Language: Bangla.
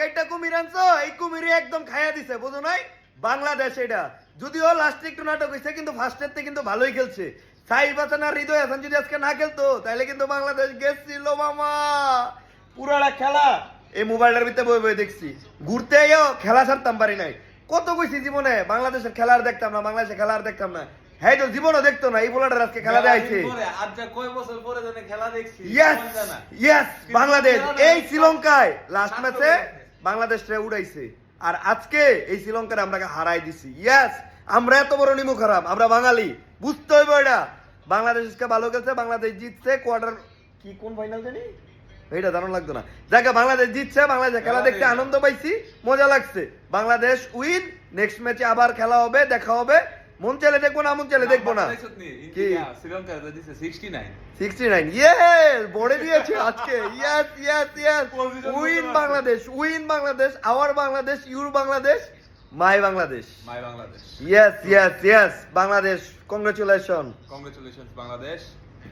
কাইটা কুমির আনছো এই কুমিরে একদম খাইয়া দিছে বুঝো নাই? বাংলাদেশ এটা। যদিও লাস্টে একটু নাটক হয়েছে কিন্তু ফার্স্টের থেকে কিন্তু ভালোই খেলছে। সাইফ হাসান আর হৃদয় হাসান যদি আজকে না খেলতো তাহলে কিন্তু বাংলাদেশ গেছিল মামা। পুরাটা খেলা। এই মোবাইলটার ভিতরে বই বই দেখছি। ঘুরতে আইও খেলা ছাড়তাম পারি নাই। কত কইছি জীবনে বাংলাদেশের খেলা আর দেখতাম না বাংলাদেশের খেলা আর দেখতাম না। হ্যাঁ তো জীবনও দেখতো না এই বোলাটার আজকে খেলা দেখাইছে। আজ কয় বছর পরে জানে খেলা দেখছি ইয়েস ইয়েস বাংলাদেশ এই শ্রীলঙ্কায় লাস্ট ম্যাচে। বাংলাদেশটা উড়াইছে। আর আজকে এই শ্রীলঙ্কার আমরা হারাই দিছি। ইয়েস আমরা এত বড় নিমু খারাপ আমরা বাঙালি। বুঝতে হইব এটা। বাংলাদেশকে ভালো খেলছে বাংলাদেশ জিতছে কোয়ার্টার কি কোন ফাইনাল জানি? এইটা দারুণ লাগতো না। যাকে বাংলাদেশ জিতছে বাংলাদেশ খেলা দেখতে আনন্দ পাইছি মজা লাগছে। বাংলাদেশ উইন নেক্সট ম্যাচে আবার খেলা হবে দেখা হবে। মন চাইলে দেখব না মন চাইলে দেখব না? কি? শ্রীলঙ্কা দিছে 69 সিক্সটি নাইন ইয়েস বড়ে দিয়েছে আজকে। Yes yes yes win Bangladesh win Bangladesh our Bangladesh your Bangladesh my Bangladesh. My Bangladesh. Yes yes yes Bangladesh congratulation congratulation Bangladesh.